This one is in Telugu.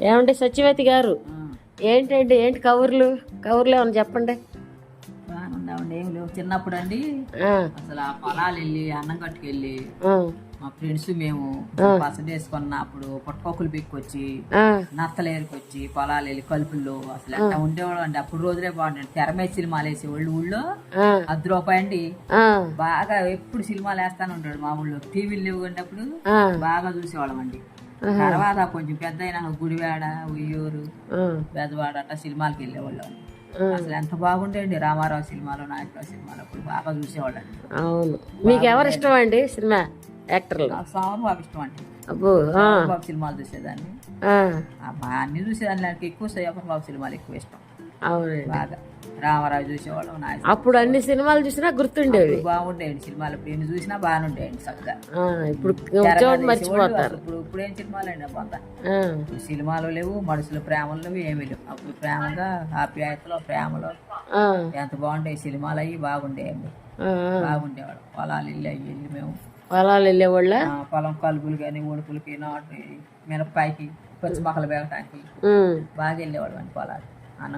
ఏమండి సత్యవతి గారు? ఏంటండి ఏంటి కబుర్లు కబుర్లు ఏమన్నా చెప్పండి. బాగుండవండి ఏం లేవు. చిన్నప్పుడు అండి అసలు ఆ పొలాలు వెళ్ళి అన్నం కట్టుకెళ్ళి మా ఫ్రెండ్స్ మేము పసండ వేసుకున్నప్పుడు పుట్టకొక్కులు పెక్కొచ్చి ఆ, నత్తలు ఏరుకొచ్చి పొలాలు వెళ్ళి కలుపుల్లో అసలు ఎట్లా ఉండేవాళ్ళం అండి అప్పుడు రోజులే బాగుండండి తెర మీద సినిమాలు వేసి వాళ్ళు ఊళ్ళో అర్ధ రూపాయి అండి బాగా ఎప్పుడు సినిమాలు వేస్తానే ఉంటాడు మా ఊళ్ళో. టీవీలు లేవు అన్నప్పుడు ఆ, బాగా చూసేవాళ్ళం అండి తర్వాత కొంచెం పెద్ద అయినా గుడివాడ ఉయ్యూరు పెద్దవాడ అట్లా సినిమాలకి వెళ్ళేవాళ్ళం. అసలు ఎంత బాగుండేయండి రామారావు సినిమాలు నాయకరావు సినిమాలు అప్పుడు బాగా చూసేవాళ్ళండి అవును. మీకు ఎవరు ఇష్టం అండి సినిమా యాక్టర్లు? సోమన్ బాబు ఇష్టం అండి సోమన్ బాబు సినిమాలు చూసేదాన్ని. అన్ని చూసేదాన్ని నాకు ఎక్కువ సయ్యప్పన్ బాబు సినిమాలు ఎక్కువ ఇష్టం. అవునండి. బాగా. రామారావు చూసేవాళ్ళం నాయక అప్పుడు అన్ని సినిమాలు చూసినా గుర్తుండేవి. బాగుండేయండి సినిమాలు ఇప్పుడు ఎన్ని చూసినా బాగానే ఉండేయండి చక్కగా ఇప్పుడు మర్చిపోతారు. ఇప్పుడు ఇప్పుడు ఏం సినిమాలు అండి ఇప్పుడు సినిమాలు లేవు మనుషుల ప్రేమలు లేవు ఏమీ లేవు. అప్పుడు ప్రేమగా ఆప్యాయతలో ప్రేమలో ఎంత బాగుంటాయి సినిమాలు అవి బాగుండేయండి. ఆ, బాగుండేవాడు పొలాలు వెళ్ళి అవి వెళ్ళి మేము పొలాలు వెళ్ళేవాళ్ళ? పొలం కలుపులు కానీ ఉడుపులకి నాటు మినపకాయకి పచ్చి మొక్కలు ఉమ్, బాగా వెళ్ళేవాడు అండి పొలాలు.